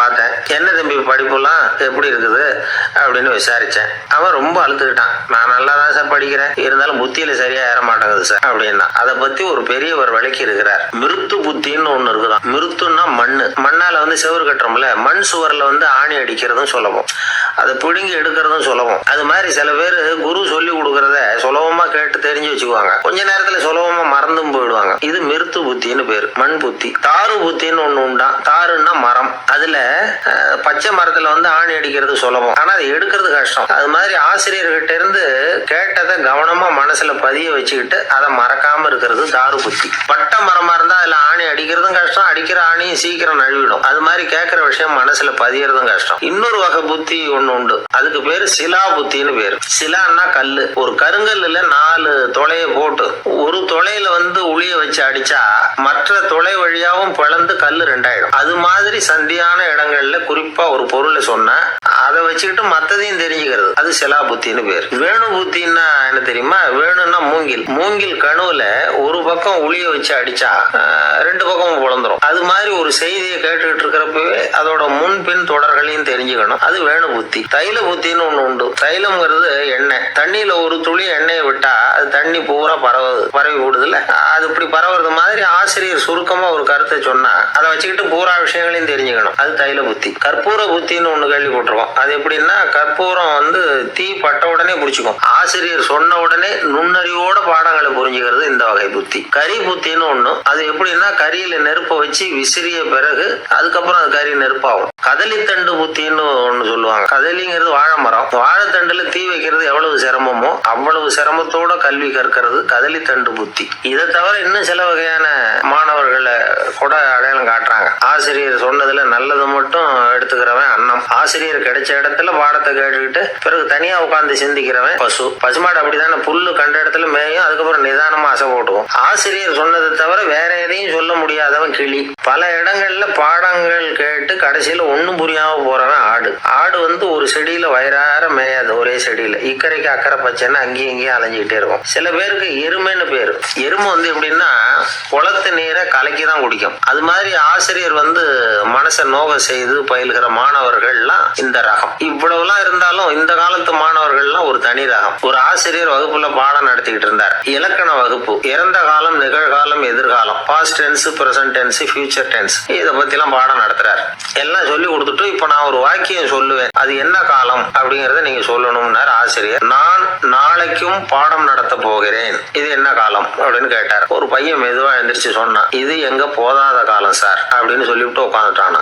பார்த்தேன். என்ன தம்பி படிப்புலாம் எப்படி இருக்குது? அப்படின்னு விசாரிச்சேன். அவன் ரொம்ப அழுத்துக்கிட்டான். நான் நல்லா தான் சார் படிக்கிறேன். இருந்தாலும் புத்தியில சரியா ஏற மாட்டேங்குது சார். அப்படின்னா அதை பத்தி ஒரு பெரியவர் விளக்கி இருக்கிறார். மிருத்து புத்தின்னு ஒண்ணு இருக்குதான். மிருத்துன்னா மண்ணு. மண்ணால வந்து செவரு கட்டுறோம்ல மண் சுவரில் வந்து ஆணி அடிக்கிறதும் சுலபம் அதை பிடுங்கி எடுக்கிறதும் சுலபம் அது மாதிரி சில பேர் குரு சொல்லி கொடுக்கறத கேட்டு தெரிஞ்சு வச்சுக்குவாங்க. கொஞ்ச நேரத்துல சுலபமா மறந்தும் போயிடுவாங்க. இது மிருத்து புத்தின்னு பேரு. மண் புத்தி. தாறு புத்தின்னு ஒண்ணு உண்டா? தாருன்னா மரம். அதுல பச்சை மரத்துல வந்து ஆணி அடிக்கிறது சுலபம். ஆனா அதை எடுக்கிறது கஷ்டம். அது மாதிரி ஆசிரியர்கிட்ட இருந்து கேட்டதை கவனமா மனசுல பதிய வச்சுக்கிட்டு அதை மறக்காம இருக்கிறது தாறு புத்தி. பட்ட மரமா இருந்தா அதுல ஆணி அடிக்கிறதும் கஷ்டம் அடிக்கிற ஆணியும் சீக்கிரம் நழுவிடும். அது மாதிரி கேட்கிற விஷயம் மனசுல பதியறதும் கஷ்டம். இன்னொரு வகை புத்தி ஒண்ணு உண்டு. அதுக்கு பேரு சிலா புத்தின்னு பேரு. சிலான்னா கல்லு. ஒரு கருங்கல்லுல நாலு தொலையை போட்டு ஒரு தொலையில வந்து உளிய வச்சு அடிச்சா மற்ற தொலை வழியாவும் பிளந்து கல்லு ரெண்டாயிடும். அது மாதிரி சந்தியான இடங்கள்ல குறிப்பா ஒரு பொருளை சொன்னா அதை வச்சுக்கிட்டு மத்ததையும் தெரிஞ்சுக்கிறது. அது சிலா புத்தின்னு பேர். வேணு புத்தின்னா என்ன தெரியுமா? வேணும்னா மூங்கில். மூங்கில் கணுவுல ஒரு பக்கம் உளிய வச்சு அடிச்சா ரெண்டு பக்கமும் பிளந்துரும். அது மாதிரி ஒரு செய்தியை கேட்டுக்கிட்டு இருக்கிறப்பவே அதோட முன்பின் தொடர்களையும் தெரிஞ்சுக்கணும். அது வேணு புத்தி தைல புத்தின்னு ஒண்ணு உண்டு. தைலம்ங்கிறது எண்ணெய். தண்ணியில ஒரு துளி எண்ணெயை விட்டா அது தண்ணி பூரா பரவுது பரவி விடுதுல அது இப்படி பரவுறது மாதிரி ஆசிரியர் சுருக்கமா ஒரு கருத்தை சொன்னா அதை வச்சுக்கிட்டு பூரா விஷயங்களையும் தெரிஞ்சுக்கணும். அது தைல புத்தி கற்பூர புத்தின்னு ஒண்ணு கேள்விப்பட்டிருக்கோம். அது எப்படின்னா கற்பூரம் வந்து தீ பட்ட உடனே பிடிச்சிக்கும். ஆசிரியர் சொன்ன உடனே நுண்ணறிவோட பாடங்களை புரிஞ்சுக்கிறது இந்த வகை புத்தி. கரி புத்தின்னு ஒண்ணு. அது எப்படின்னா கரியில நெருப்பை வச்சு விசிறிய பிறகு அதுக்கப்புறம் அது கறி நெருப்பாகும். கதலித்தண்டு புத்தின்னு ஒன்று சொல்லுவாங்க. கதலிங்கிறது வாழை மரம் வாழைத்தண்டுல தீ வைக்கிறது எவ்வளவு சிரமமோ அவ்வளவு சிரமத்தோட கல்வி கற்கிறது கதலித்தண்டு புத்தி. இதை தவிர இன்னும் சில வகையான மாணவர்களை கூட காட்டுறாங்க. ஆசிரியர் சொன்னதுல நல்லது மட்டும் எடுத்துக்கிறவன் அன்னம் ஆசிரியர் கிடைச்ச இடத்துல பாடத்தை கேட்டுக்கிட்டு பிறகு தனியா உட்கார்ந்து சிந்திக்கிறவன் பசு. பசுமாடு அப்படிதானே? புல்லு கண்ட இடத்துல மேயும் அதுக்கப்புறம் நிதானமா அசை போட்டுவோம் ஆசிரியர் சொன்னதை தவிர வேற எதையும் சொல்ல முடியாதவன் கிளி. பல இடங்கள்ல பாடங்கள் கேட்டு கடைசியில ஒண்ணும் புரியாம போறவன் ஆடு. ஆடு வந்து ஒரு செடியில வயிறார மேயாது ஒரே செடியில. இக்கரைக்கு அக்கறை பச்சைன்னு அங்கேயும் இங்கேயும் அலைஞ்சிக்கிட்டே இருக்கும். சில பேருக்கு எருமைன்னு பேரு. எருமை வந்து எப்படின்னா குளத்து தலைக்கு தான் குடிக்கும். அது மாதிரி ஆசிரியர் வந்து மனசை நோக செய்து பயில்கிற மாணவர்கள்லாம் இந்த ரகம். இவ்வளவுலாம் இருந்தாலும் இந்த காலத்து மாணவர்கள்லாம் ஒரு தனி ரகம். ஒரு ஆசிரியர் வகுப்புல பாடம் நடத்திக்கிட்டு இருந்தார். இலக்கண வகுப்பு இறந்த காலம் நிகழ்காலம் எதிர்காலம் past tense present tense future tense இதை பத்திலாம் பாடம் நடத்துறாரு. எல்லாம் சொல்லி கொடுத்துட்டு இப்ப நான் ஒரு வாக்கியம் சொல்லுவேன். அது என்ன காலம் அப்படிங்கறத நீங்க சொல்லணும்னார் ஆசிரியர். நான் நாளைக்கும் பாடம் நடத்த போகிறேன். இது என்ன காலம் அப்படின்னு கேட்டார். ஒரு பையன் மெதுவா எந்திரிச்சு சொன்னான். இது எங்க போதாத காலம் சார் அப்படின்னு சொல்லிவிட்டு உட்காந்துட்டானா.